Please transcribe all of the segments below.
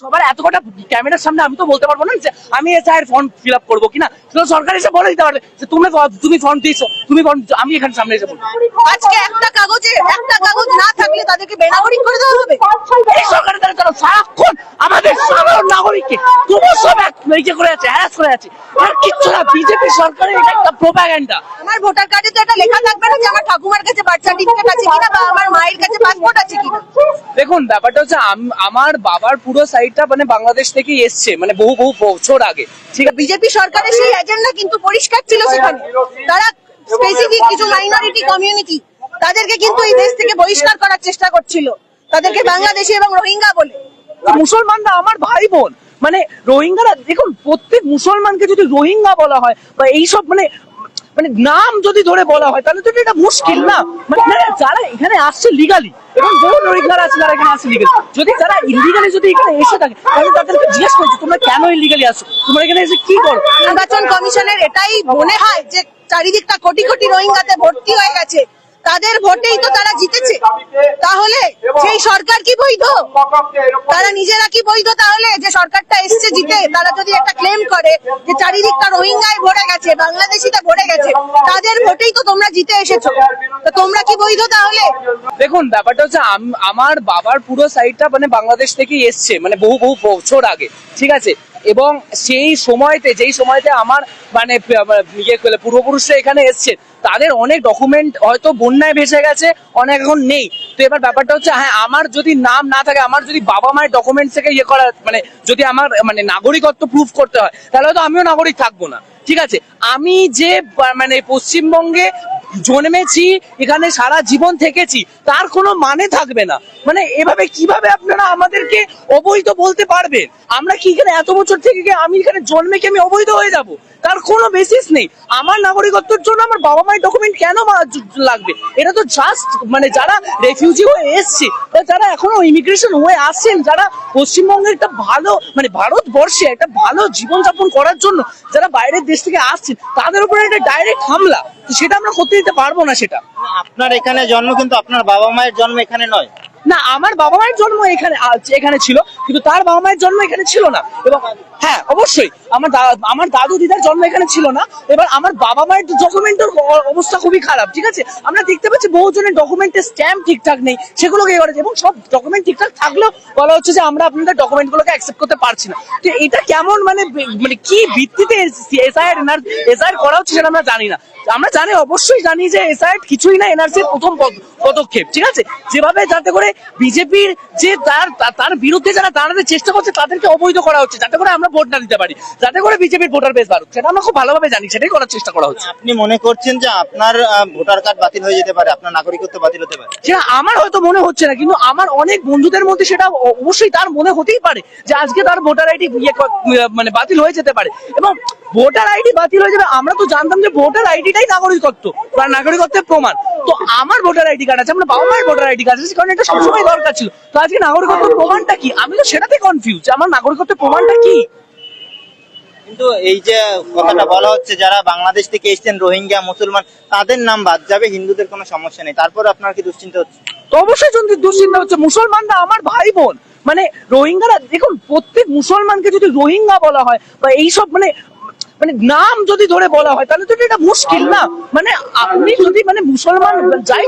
সবার এত কটা ক্যামেরার সামনে আমি তো বলতে পারব না যে আমি এসআইয়ের ফর্ম ফিল আপ করব কিনা। তো সরকার এসে বলে দিতে পারে যে তুমি তুমি ফর্ম দিয়েছ তুমি ফর্ম আমি এখানে সামনে এসে বলব। আজকে একটা কাগজে একটা কাগজ না থাকলে তাদেরকে বেনাগরিক করে দেওয়া হবে? এই সরকারের দ্বারা তারা সারাক্ষণ আমাদের সাধারণ নাগরিককে তবু সব এক যে করে আছে হ্যারাস করে আছে আর কিচ্ছু না বিজেপি সরকারের এটা একটা প্রোপাগ্যান্ডা আমার ভোটার কার্ডে তো এটা লেখা থাকবে না যে আমার ঠাকুমার কাছে বার্থ সার্টিফিকেট আছে কিনা বা আমার মায়ের কাছে পাসপোর্ট আছে কিনা। দেখুন ব্যাপারটা হচ্ছে আম- আমার বাবার পুরো সাইডটা মানে বাংলাদেশ থেকেই এসছে মানে বহু বহু বছর আগে। ঠিক আছে? বিজেপি সরকারের সেই এজেন্ডা কিন্তু পরিষ্কার ছিল সেখানে। তারা স্পেসিফিক কিছু মাইনরিটি কমিউনিটি তাদেরকে কিন্তু এই দেশ থেকে বহিষ্কার করার চেষ্টা করছিল। তাদেরকে বাংলাদেশি এবং রোহিঙ্গা বলে। মুসলমানরা আমার ভাই বোন মানে রোহিঙ্গারা দেখুন প্রত্যেক মুসলমানকে যদি রোহিঙ্গা বলা হয় বা এইসব মানে মানে নাম যদি ধরে বলা হয়, তাহলে তো এটা মুশকিল না। মানে মানে যারা এখানে আসছে লিগালি এবং বহু রোহিঙ্গারা আছে, যারা এখানে আসছে লিগালি যদি যারা ইলিগালি যদি এখানে এসে থাকে, তাহলে তাদেরকে জিজ্ঞেস করছ, তোমরা কেন ইলিগালি আসো তোমরা এখানে এসে কি করো? নির্বাচন কমিশনের এটাই মনে হয় যে চারিদিকটা কোটি কোটি রোহিঙ্গাতে ভর্তি হয়ে গেছে। তাদের ভোটেই তো তারা জিতেছে। তাহলে সেই সরকার কি বৈধ? তারা নিজেরা কি বৈধ তাহলে? যে সরকারটা এসছে জিতে, তারা যদি একটা ক্লেম করে যে চারিদিকটা রোহিঙ্গায় ভরে গেছে বাংলাদেশিতে ভরে গেছে, তাদের ভোটেই তো তোমরা জিতে এসেছ। তো তোমরা কি বৈধ তাহলে? দেখুন, ব্যাপারটা হচ্ছে আমার বাবার পুরো সাইডটা মানে বাংলাদেশ থেকেই এসছে মানে বহু বহু বছর আগে, ঠিক আছে? এবং সেই সময়তে, যেই সময়তে আমার মানে ইয়ে পূর্বপুরুষরা এখানে এসছে তাদের অনেক ডকুমেন্ট হয়তো বন্যায় ভেসে গেছে, অনেক এখন নেই। তো এবার ব্যাপারটা হচ্ছে হ্যাঁ আমার যদি নাম না থাকে, আমার যদি বাবা মায়ের ডকুমেন্ট থেকে ইয়ে করা মানে যদি আমার মানে নাগরিকত্ব প্রুফ করতে হয়, তাহলে হয়তো আমিও নাগরিক থাকব না। ঠিক আছে? আমি যে মানে পশ্চিমবঙ্গে জন্মেছি, এখানে সারা জীবন থেকেছি, তার কোনো মানে থাকবে না। মানে এভাবে কীভাবে আপনারা আমাদেরকে অবৈধ বলতে পারবেন? আমরা কি এখানে এত বছর থেকে আমি এখানে জন্মে কি আমি অবৈধ হয়ে যাব? তার কোনো বেসিস নেই। আমার নাগরিকত্বের জন্য আমার বাবা মায়ের ডকুমেন্ট কেন লাগবে? এটা তো জাস্ট মানে যারা রেফিউজি হয়ে এসছে বা যারা এখনও ইমিগ্রেশন হয়ে আসছেন যারা পশ্চিমবঙ্গের একটা ভালো মানে ভারতবর্ষে একটা ভালো জীবনযাপন করার জন্য যারা বাইরের দেশ থেকে আসছেন তাদের উপরে একটা ডাইরেক্ট হামলা। সেটা আমরা করতে দিতে পারব না সেটা। আপনার এখানে জন্ম কিন্তু আপনার বাবা মায়ের জন্ম এখানে নয়। না আমার বাবা মায়ের জন্ম এখানে এখানে ছিল কিন্তু তার বাবা মায়ের জন্ম এখানে ছিল না। এবং হ্যাঁ অবশ্যই। আমার আমার দাদু দিদার জন্ম এখানে ছিল না। এবার আমার বাবা মায়ের ডকুমেন্টের অবস্থা খুবই খারাপ, ঠিক আছে? আমরা দেখতে পাচ্ছি বহুজনের ডকুমেন্টের স্ট্যাম্প ঠিকঠাক নেই, সেগুলোকে এ করেছে এবং সব ডকুমেন্ট ঠিকঠাক থাকলেও বলা হচ্ছে যে আমরা আপনাদের ডকুমেন্ট গুলোকে অ্যাকসেপ্ট করতে পারছি না। তো এটা কেমন মানে মানে কি ভিত্তিতে এসআইআর এসআইআর করা হচ্ছে সেটা আমরা জানি না। আমরা জানি, অবশ্যই জানি যে এসআইআর কিছুই না এনআরসির প্রথম পদ- পদক্ষেপ, ঠিক আছে? যেভাবে যাতে করে বিজেপির যে তার তার বিরুদ্ধে যারা দাঁড়াতে চেষ্টা করছে, তাদেরকে অবৈধ করা হচ্ছে, যাতে করে আমরা ভোট না দিতে পারি। যাতে করে বিজেপির ভোটার বেশ বাড়ুক। সেটা আমরা খুব ভালোভাবে জানি সেটাই করার চেষ্টা করা হচ্ছে। আপনি মনে করছেন যে আপনার ভোটার কার্ড বাতিল হয়ে যেতে পারে? আপনার নাগরিকত্ব বাতিল হতে পারে? সেটা আমার হয়তো মনে হচ্ছে না কিন্তু আমার অনেক বন্ধুদের মধ্যে সেটা অবশ্যই তার মনে হতেই পারে যে আজকে তার ভোটার আইডি মানে বাতিল হয়ে যেতে পারে। এবং ভোটার আইডি বাতিল হয়ে যাবে আমরা তো জানতাম যে ভোটার আইডিটাই নাগরিকত্ব বা নাগরিকত্বের প্রমাণ। তো আমার ভোটার আইডি কার্ড আছে আমার বাবা মায়ের ভোটার আইডি কার্ড আছে কারণ এটা সবসময় দরকার ছিল। তো আজকে নাগরিকত্বের প্রমাণটা কি? আমি তো সেটাতে কনফিউজ আমার নাগরিকত্বের প্রমাণটা কি? কিন্তু এই যে কথাটা বলা হচ্ছে, যারা বাংলাদেশ থেকে এসছেন, রোহিঙ্গা, মুসলমান, তাদের নাম বাদ যাবে, হিন্দুদের কোনো সমস্যা নেই। তারপর আপনার কি দুশ্চিন্তা হচ্ছে? তো অবশ্যই যদি দুশ্চিন্তা হচ্ছে, মুসলমানরা আমার ভাই বোন মানে রোহিঙ্গারা, দেখুন, প্রত্যেক মুসলমানকে যদি রোহিঙ্গা বলা হয়, বা এইসব মানে মানে নাম যদি ধরে বলা হয়, তাহলে তো এটা মুশকিল না? মানে আপনি যদি মানে মুসলমান যাই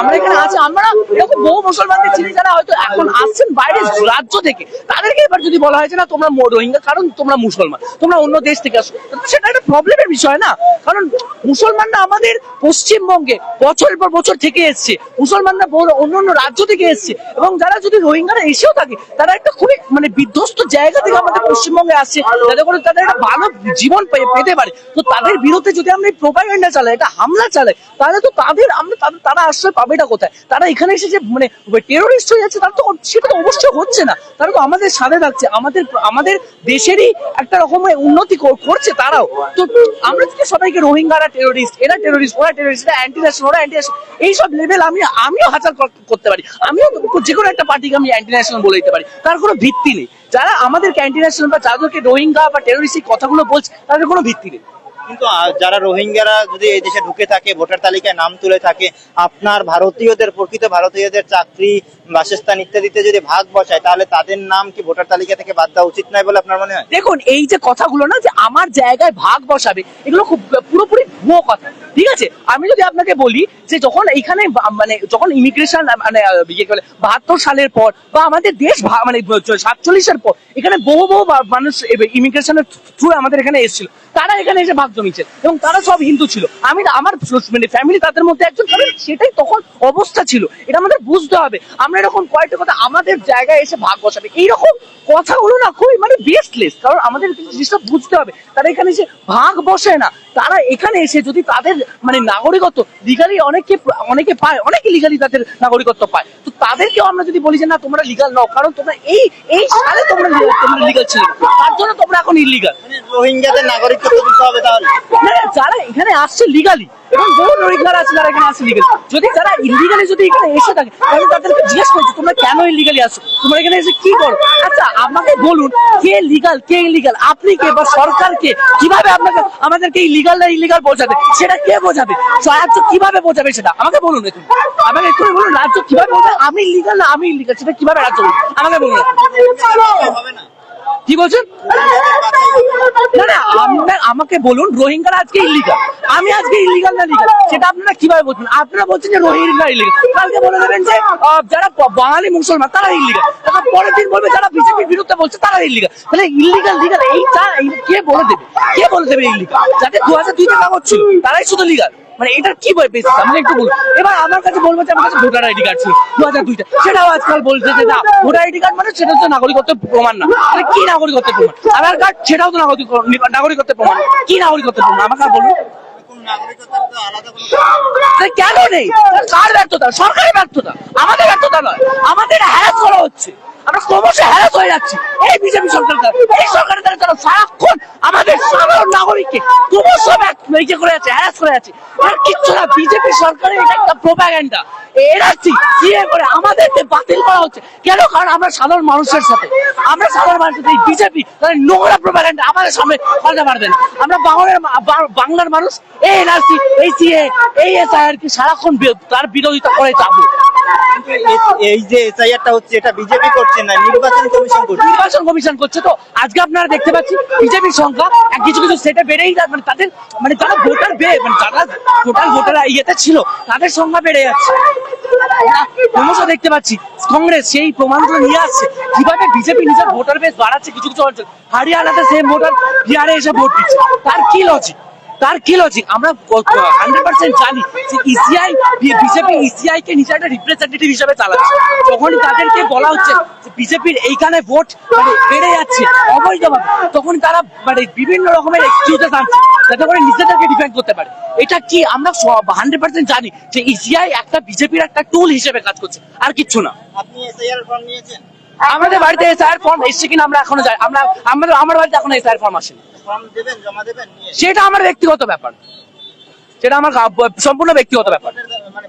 আমরা এখানে আছি, আমরা এরকম বহু মুসলমানদের চিনি যারা হয়তো এখন আসছেন বাইরের রাজ্য থেকে। তাদেরকে এবার যদি বলা হয় যে, না, তোমরা রোহিঙ্গা, কারণ তোমরা মুসলমান, তোমরা অন্য দেশ থেকে আসো। সেটা একটা প্রবলেমের বিষয় না? কারণ মুসলমানরা আমাদের পশ্চিমবঙ্গে বছরের পর বছর থেকে এসছে। মুসলমানরা বড় অন্য অন্য রাজ্য থেকে এসছে। এবং যারা যদি রোহিঙ্গারা এসেও থাকে, তারা একটা খুবই মানে বিধ্বস্ত জায়গা থেকে আমাদের পশ্চিমবঙ্গে আসছে। যাতে করে তাদের একটা ভালো জীবন পে- পেতে পারে। তো তাদের বিরুদ্ধে যদি আমরা এই প্রোপাগান্ডা চালাই, একটা হামলা চালাই, তাহলে তো তাদের আমরা তাদের- তারা আশ্রয় পাবেটা কোথায়? তারা এখানে এসে যে মানে টেরোরিস্ট হয়ে যাচ্ছে, তার তো সেটা তো অবশ্যই হচ্ছে না। তারা তো আমাদের সাথে থাকছে, আমাদের আমাদের দেশেরই একটা রকমের উন্নতি করছে তারাও। তো আমরা যদি সবাইকে রোহিঙ্গারা টেরোরিস্ট এরা টেরোরিস্ট ওরা টেরোরিস্ট এরা অ্যান্টি ন্যাশনাল ওরা অ্যান্টি ন্যাশনাল এইসব লেভেল আমি আমিও হাজার করতে পারি। আমিও যে কোনো একটা পার্টিকে আমি অ্যান্টি ন্যাশনাল বলে দিতে পারি। তার কোনো ভিত্তি নেই। যারা আমাদের ক্যান্টিনের বা যাদেরকে রোহিঙ্গা বা টেরোরিস্ট কথাগুলো বলছে তাদের কোনো ভিত্তি নেই। কিন্তু যারা রোহিঙ্গারা যদি এই দেশে ঢুকে থাকে, ভোটার তালিকায় নাম তুলে থাকে, আপনার ভারতীয়দের, প্রকৃত ভারতীয়দের চাকরি, বাসস্থান ইত্যাদিতে যদি ভাগ বসায়, তাহলে তাদের নাম কি ভোটার তালিকা থেকে বাদ দেওয়া উচিত নয় বলে আপনার মনে হয়? দেখুন, এই যে কথাগুলো না, যে আমার জায়গায় ভাগ বসাবে, এগুলো খুব পুরোপুরি ভুয়ো কথা। ঠিক আছে? আমি যদি আপনাকে বলি যে যখন এইখানে বা- মানে যখন ইমিগ্রেশন মানে ইয়ে বলে বাহাত্তর সালের পর, বা আমাদের দেশ মানে সাতচল্লিশের পর, এখানে বহু বহু মানুষ ইমিগ্রেশনের থ্রু আমাদের এখানে এসেছিল। তারা এখানে এসে ভাগ জমিয়েছে এবং তারা সব হিন্দু ছিল। আমি আমার মানে ফ্যামিলি তাদের মধ্যে একজন কারণ সেটাই তখন অবস্থা ছিল। এটা আমাদের বুঝতে হবে। আমরা এরকম কয়েকটা কথা আমাদের জায়গায় এসে ভাগ বসাবে। এইরকম কথাগুলো না খুবই মানে বেস্টলেস কারণ আমাদের জিনিসটা বুঝতে হবে। তারা এখানে এসে ভাগ বসে না। তারা এখানে এসে যদি তাদের মানে নাগরিকত্ব লিগালি অনেকে অনেকে পায়, অনেকে লিগালি তাদের নাগরিকত্ব পায়। তো তাদেরকেও আমরা যদি বলি যে, না, তোমরা লিগাল নাও। কারণ তোমরা এই এই সালে তোমরা তোমরা লিগাল ছিল। তার জন্য তোমরা এখন ইলিগাল রোহিঙ্গাদের নাগরিকত্ব দিতে হবে তাহলে। যারা এখানে আসছে লিগালি এবং বহু রোহিঙ্গারা আছে যারা এখানে আসছে লিগালি যদি যারা ইলিগালি যদি এখানে এসে থাকে তাহলে তাদেরকে জিজ্ঞেস করছি তোমরা কেন ইলিগালি আসো তোমরা এখানে এসে কি করো? আচ্ছা আমাকে বলুন কে লিগাল কে ইলিগাল আপনি কে বা সরকার কে? কীভাবে আপনাকে আমাদেরকে এই লিগাল না ইলিগাল বোঝাবে? সেটা কে বোঝাবে? রাজ্য কীভাবে বোঝাবে সেটা? আমাকে বলুন একটু। আমাকে একটু বলুন রাজ্য কীভাবে বোঝাবে? আমি লিগাল না আমি ইলিগাল সেটা কীভাবে রাজ্য আমাকে বলুন। হবে না। কি বলছেন? আমাকে বলুন, রোহিঙ্গারা আজকে ইলিগাল আমি আজকে ইলিগাল না লিগাল সেটা আপনারা কীভাবে বলছেন? আপনারা বলছেন যে রোহিঙ্গা ইলিগাল কালকে বলে দেবেন যে যারা বাঙালি মুসলমান, তারা ইলিগাল পরের দিন বলবে যারা বিজেপির বিরুদ্ধে বলছে, তারা ইলিগাল তাহলে ইলিগাল লিগাল এই- কে বলে দেবে? কে বলে দেবে ইলিগাল যাতে দু হাজার দুইতে কাগজ ছিল, তারাই শুধু লিগাল মানে এটা কি বেসিস আমাকে একটু এবার আমার কাছে বলব যে আমার কাছে ভোটার আইডি কার্ড ছিল সেটাও আজকাল বলছে যে না, ভোটার আইডি কার্ড মানে সেটা তো প্রমাণ না। কি প্রমাণ? আধার কার্ড, সেটাও তো নাগরিক নাগরিকত্বের প্রমাণ। কি প্রমাণ? কোন নেই? কার ব্যর্থতা? সরকারের ব্যর্থতা। আমাদের ব্যর্থতা নয়। আমাদের হ্যারাস করা হচ্ছে। আমরা ক্রমশ হ্যারাস হয়ে যাচ্ছি। এই বিজেপি সরকার এই সরকারের দ্বারা তারা সারাক্ষণ আমাদের সাধারণ নাগরিককে ক্রমশ করে আছে হ্যারাস করে আছে আর কিচ্ছু না, বিজেপি সরকারের এটা একটা প্রোপাগ্যান্ডা আমাদেরকে বাতিল করা হচ্ছে। কেন? কারণ আমরা সাধারণ মানুষের সাথে। আমরা সাধারণ মানুষের সাথে বিজেপি, তাদের নোংরা প্রোপাগ্যান্ডা আমাদের সামনে না আমরা বাংলার বাংলার মানুষ, এই এনআরসি, এই সিএ, এই এসআইআর কি সারাক্ষণ তার বিরোধিতা করে যাব। তো। দেখতে মানে মানে মানে তাদের সংখ্যা বেড়ে যাচ্ছে। পাচ্ছি, কংগ্রেস সেই প্রমাণগুলো নিয়ে আসছে। কীভাবে বিজেপি নিজের ভোটার বেস বাড়াচ্ছে, কিছু কিছু অঞ্চল হরিয়ানাতে সেম ভোটার বিহারে এসে ভোট দিচ্ছে। তার কি লজিক তার কি লজিক আমরা হান্ড্রেড পার্সেন্ট জানি যে E ইসিআই বিজেপি ইসিআই কে নিজে একটা রিপ্রেজেন্টেটিভ হিসেবে চালাচ্ছে। যখনই তাদেরকে বলা হচ্ছে যে বিজেপির এইখানে ভোট মানে বেড়ে যাচ্ছে অবৈধভাবে তখন তারা মানে বিভিন্ন রকমের এক্সকিউজেস আনছে যাতে করে নিজেদেরকে ডিফেন্ড করতে পারে। এটা কি আমরা হান্ড্রেড পার্সেন্ট জানি যে ইসিআই একটা বিজেপির একটা টুল হিসেবে কাজ করছে আর কিচ্ছু না। আপনি এসআইআর ফর্ম নিয়েছেন? আমাদের বাড়িতে এসআইআর ফর্ম এসছে কিনা আমরা এখনও যাই আমরা আমাদের আমার বাড়িতে এখনও এসআইআর ফর্ম আসেনি। সেটা আমার ব্যক্তিগত ব্যাপার। সেটা আমার সম্পূর্ণ ব্যক্তিগত ব্যাপার। মানে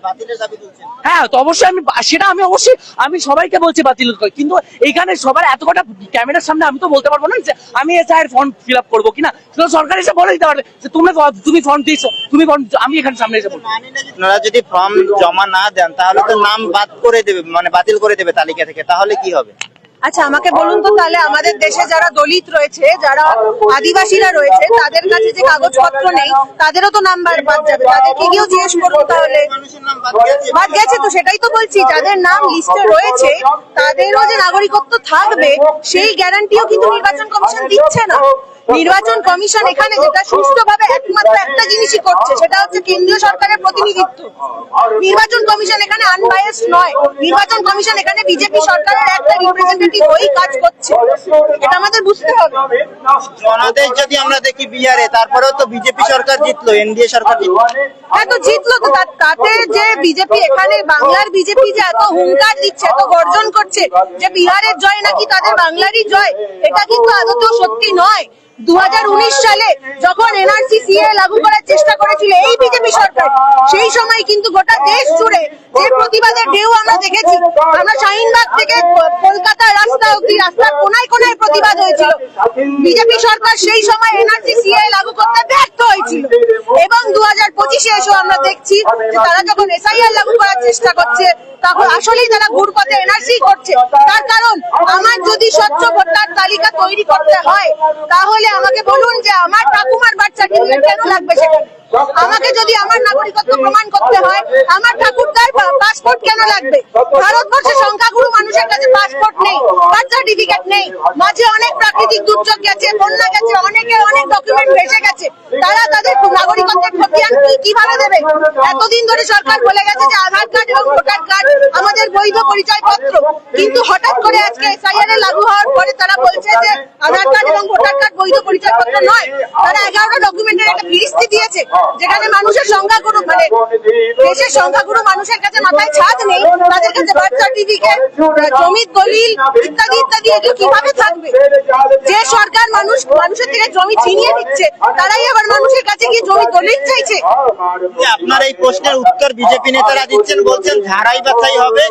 হ্যাঁ তো অবশ্যই আমি সেটা আমি অবশ্যই আমি সবাইকে বলছি বাতিল কিন্তু এখানে সবার এত কটা ক্যামেরার সামনে আমি তো বলতে পারব না যে আমি এসআইয়ের ফর্ম ফিল আপ করব কিনা। সেটা সরকার এসে বলে দিতে পারবে যে তুমি তুমি ফর্ম দিয়েছ তুমি ফর্ম আমি এখানে সামনে এসে বলব। আপনারা যদি ফর্ম জমা না দেন তাহলে তো নাম বাদ করে দেবে মানে বাতিল করে দেবে তালিকা থেকে। তাহলে কি হবে? আচ্ছা আমাকে বলুন তো তাহলে আমাদের দেশে যারা দলিত রয়েছে, যারা আদিবাসীরা রয়েছে, তাদের কাছে যে কাগজপত্র নেই, তাদেরও তো নাম্বার বাদ যাবে। তাদেরকে গিয়েও জিজ্ঞেস করব তাহলে। বাদ গেছে তো, সেটাই তো বলছি, যাদের নাম লিস্টে রয়েছে, তাদেরও যে নাগরিকত্ব থাকবে, সেই গ্যারান্টিও কিন্তু নির্বাচন কমিশন দিচ্ছে না। নির্বাচন কমিশন এখানে যেটা সুষ্ঠুভাবে একমাত্র একটা জিনিসই করছে সেটা হচ্ছে কেন্দ্রীয় সরকারের প্রতিনিধিত্ব। নির্বাচন কমিশন এখানে আনবায়াসড নয়। নির্বাচন কমিশন এখানে বিজেপি সরকারের একটা রিপ্রেজেন্টেটিভ হয়েই কাজ করছে। এটা আমাদের বুঝতে হবে। জনাদেশ যদি আমরা দেখি বিহারে তারপরেও তো বিজেপি সরকার জিতলো এনডিএ সরকার জিতলো। হ্যাঁ তো জিতলো তো তাতে যে বিজেপি এখানে বাংলার বিজেপি যে এত হুঙ্কার দিচ্ছে এত গর্জন করছে যে বিহারের জয় নাকি তাদের বাংলারই জয় এটা কিন্তু আদতেও সত্যি নয়। দু হাজার উনিশ সালে যখন এনআরসি সিএ লাগু করার চেষ্টা করেছিল এই বিজেপি সরকার, সেই সময় কিন্তু গোটা দেশ জুড়ে যে প্রতিবাদের ঢেউ আমরা দেখেছি, আমরা শাহিনবাগ থেকে কলকাতা রাস্তা অব্দি রাস্তার কোনায় কোনায় প্রতিবাদ হয়েছিল। বিজেপি সরকার সেই সময় এনআরসি সিএ লাগু করতে ব্যর্থ হয়েছিল। এবং দু হাজার পঁচিশে এসেও আমরা দেখছি যে তারা যখন এসআইআর লাগু করার চেষ্টা করছে, তখন আসলেই তারা ঘুরপথে এনআরসি করছে। তার কারণ, আমার যদি স্বচ্ছ ভোটার তালিকা তৈরি করতে হয়, তাহলে আমাকে বলুন যে আমার ঠাকুমার বাচ্চা সার্টিফিকেট কেন লাগবে সেখানে? আমাকে যদি আমার নাগরিকত্ব প্রমাণ করতে হয়, আমার ঠাকুরদার পাসপোর্ট কেন লাগবে? ভারতবর্ষের সংখ্যাগুরু মানুষের কাছে পাসপোর্ট নেই বার্থ সার্টিফিকেট নেই। মাঝে অনেক প্রাকৃতিক দুর্যোগ গেছে, বন্যা গেছে অনেকের অনেক ডকুমেন্ট ভেসে গেছে। তারা তাদের নাগরিকত্বের খতিয়ান কি, কীভাবে দেবে? এতদিন ধরে সরকার বলে গেছে যে আধার কার্ড এবং ভোটার কার্ড আমাদের বৈধ পরিচয়পত্র। কিন্তু হঠাৎ করে আজকে এসআইআর লাগু হওয়ার পরে তারা বলছে যে আধার কার্ড এবং ভোটার কার্ড বৈধ পরিচয়পত্র নয়। তারা এগারোটা ডকুমেন্টের একটা ফিরিস্তি দিয়েছে, যেখানে মানুষের সংখ্যাগুরু মানে দেশের সংখ্যাগুরু মানুষের কাছে মাথায় ছাদ নেই। তাদের কাছে বার্থ সার্টিফিকেট জমির দলিল ইত্যাদি ইত্যাদি এগুলো কীভাবে থাকবে? যে সরকার মানুষ মানুষের থেকে জমি ছিনিয়ে নিচ্ছে তারাই আবার মানুষের কাছে গিয়ে জমি দলিল চাইছে। আপনার এই প্রশ্নের উত্তর বিজেপি নেতারা দিচ্ছেন বলছেন ঝাড়াই বাছাই হবে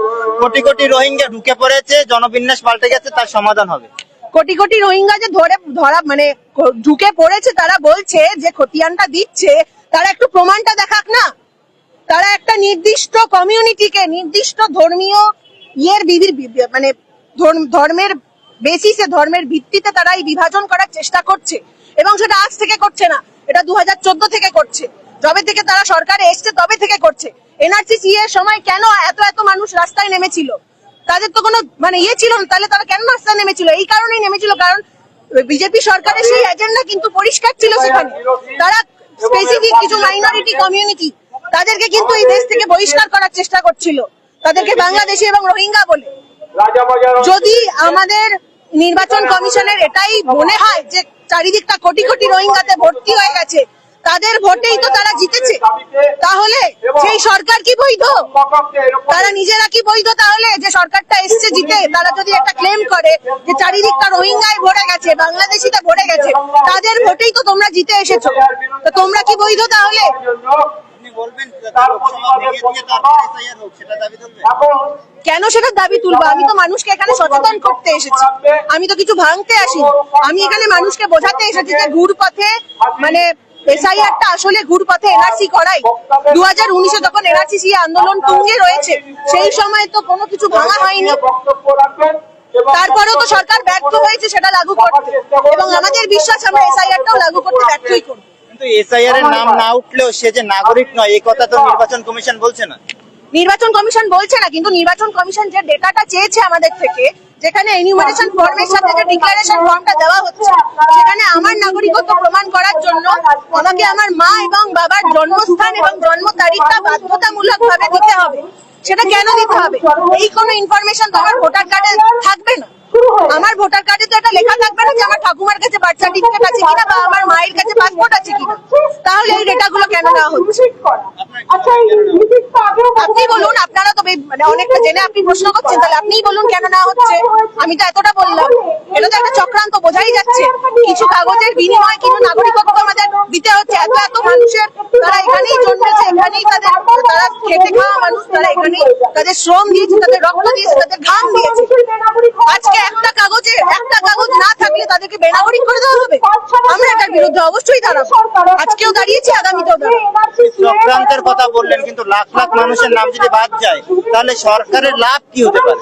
কোটি কোটি রোহিঙ্গা ঢুকে পড়েছে জনবিন্যাস পাল্টে গেছে তার সমাধান হবে। কোটি কোটি রোহিঙ্গা যে ধরে ধরা মানে ঢুকে পড়েছে তারা বলছে যে খতিয়ানটা দিচ্ছে তারা একটু প্রমাণটা দেখাক না? তারা একটা নির্দিষ্ট কমিউনিটিকে নির্দিষ্ট ধর্মীয় ইয়ের বিধি বি- মানে ধর্ম- ধর্মের বেসিসে ধর্মের ভিত্তিতে তারা এই বিভাজন করার চেষ্টা করছে। এবং সেটা আজ থেকে করছে না। এটা দু থেকে করছে। যবে থেকে তারা সরকারে এসছে, তবে থেকে করছে। এনআরসিসি এর সময় কেন এত এত মানুষ রাস্তায় নেমেছিল? তাদের তো কোনো মানে ইয়ে ছিল না। তাহলে তারা কেন রাস্তায় নেমেছিল? এই কারণেই নেমেছিল। কারণ বিজেপি সরকারের সেই এজেন্ডা কিন্তু পরিষ্কার ছিল সেখানে। তারা স্পেসিফিক কিছু মাইনরিটি কমিউনিটি তাদেরকে কিন্তু এই দেশ থেকে বহিষ্কার করার চেষ্টা করছিল। তাদেরকে বাংলাদেশি এবং রোহিঙ্গা বলে। যদি আমাদের নির্বাচন কমিশনের এটাই মনে হয় যে চারিদিকটা কোটি কোটি রোহিঙ্গাতে ভর্তি হয়ে গেছে, তাদের ভোটেই তো তারা জিতেছে। তাহলে সেই সরকার কি বৈধ? তারা নিজেরা কি বৈধ তাহলে? যে সরকারটা এসছে জিতে, তারা যদি একটা ক্লেম করে যে চারিদিকটা রোহিঙ্গায় ভরে গেছে, বাংলাদেশিতে ভরে গেছে, তাদের ভোটেই তো তোমরা জিতে এসেছ। তো তোমরা কি বৈধ তাহলে? বলবেন কেন সেটা দাবি তুলবো? আমি তো মানুষকে এখানে সচেতন করতে এসেছি। আমি তো কিছু ভাঙতে আসিনি। আমি এখানে মানুষকে বোঝাতে এসেছি যে ঘুর পথে মানে এসআইআরটা আসলে ঘুর পথে এনআরসি করাই। দু হাজার উনিশে যখন এনআরসি সি আন্দোলন তুঙ্গে রয়েছে সেই সময় তো কোনো কিছু ভাঙা হয়নি। তারপরেও তো সরকার ব্যর্থ হয়েছে সেটা লাগু করতে। এবং আমাদের বিশ্বাস আমরা এসআইআরটাও লাগু করতে ব্যর্থই করব। কিন্তু এসআইআর এর নাম না উঠলেও সে যে নাগরিক নয় এই কথা তো নির্বাচন কমিশন বলছে না। নির্বাচন কমিশন বলছে না কিন্তু নির্বাচন কমিশন যে ডেটাটা চেয়েছে আমাদের থেকে যেখানে এনিউমারেশন ফর্মের সাথে যে ডিক্লারেশন ফর্মটা দেওয়া হচ্ছে সেখানে আমার নাগরিকত্ব প্রমাণ করার জন্য আমাকে আমার মা এবং বাবার জন্মস্থান এবং জন্ম তারিখটা বাধ্যতামূলক ভাবে দিতে হবে। সেটা কেন দিতে হবে? এই কোনো ইনফরমেশন তো আমার ভোটার কার্ডে থাকবে না। আমার ভোটার কার্ডে তো এটা লেখা থাকবে না যে আমার ঠাকুমার কাছে বার্থ সার্টিফিকেট আছে কিনা বা আমার মায়ের কাছে পাসপোর্ট আছে কিনা। তাহলে এই ডেটাগুলো কেন না হচ্ছে? আপনি বলুন আপনারা তো মানে অনেকটা জেনে আপনি প্রশ্ন করছেন তাহলে আপনিই বলুন কেন না হচ্ছে। আমি তো এতটা বললাম। এটা তো একটা চক্রান্ত বোঝাই যাচ্ছে। কিছু কাগজের বিনিময়ে কিন্তু নাগরিকত্ব আমাদের দিতে হচ্ছে। এত এত মানুষের এখানেই জন্মেছে এখানেই তাদের তারা খেটে খাওয়া মানুষ তারা এখানেই তাদের শ্রম দিয়েছে তাদের রক্ত দিয়েছে তাদের ঘাম দিয়েছে। আজকে একটা কাগজে একটা কাগজ না থাকলে তাদেরকে বেনাগরিক করে দেওয়া হবে? আমরা এটার বিরুদ্ধে অবশ্যই দাঁড়াবো। আজকেও দাঁড়িয়েছি আগামীতেও চক্রান্তের কথা বললেন কিন্তু লাখ লাখ মানুষের নাম যদি বাদ যায় তাহলে সরকারের লাভ কি হতে পারে?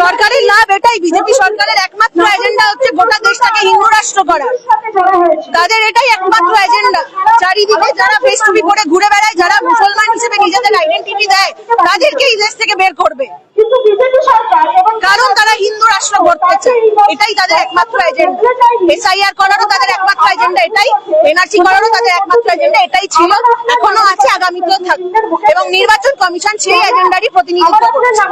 সরকারের লাভ এটাই বিজেপি সরকারের একমাত্র এজেন্ডা হচ্ছে গোটা দেশটাকে হিন্দু রাষ্ট্র করা তাদের এটাই একমাত্র চারিদিকে যারা টুপি পরে ঘুরে বেড়ায় যারা মুসলমান হিসেবে নিজেদের আইডেন্টিটি দেয় তাদেরকে এই দেশ থেকে বের করবে। কারণ তারা হিন্দু রাষ্ট্র করতে চায়। এটাই তাদের একমাত্র এজেন্ডা এসআইআর করারও তাদের একমাত্র এজেন্ডা এটাই। এনআরসি করারও তাদের একমাত্র এজেন্ডা এটাই ছিল। এখনও আছে আগামীতেও থাকবে এবং নির্বাচন কমিশন সেই এজেন্ডারই প্রতিনিধিত্ব করছে।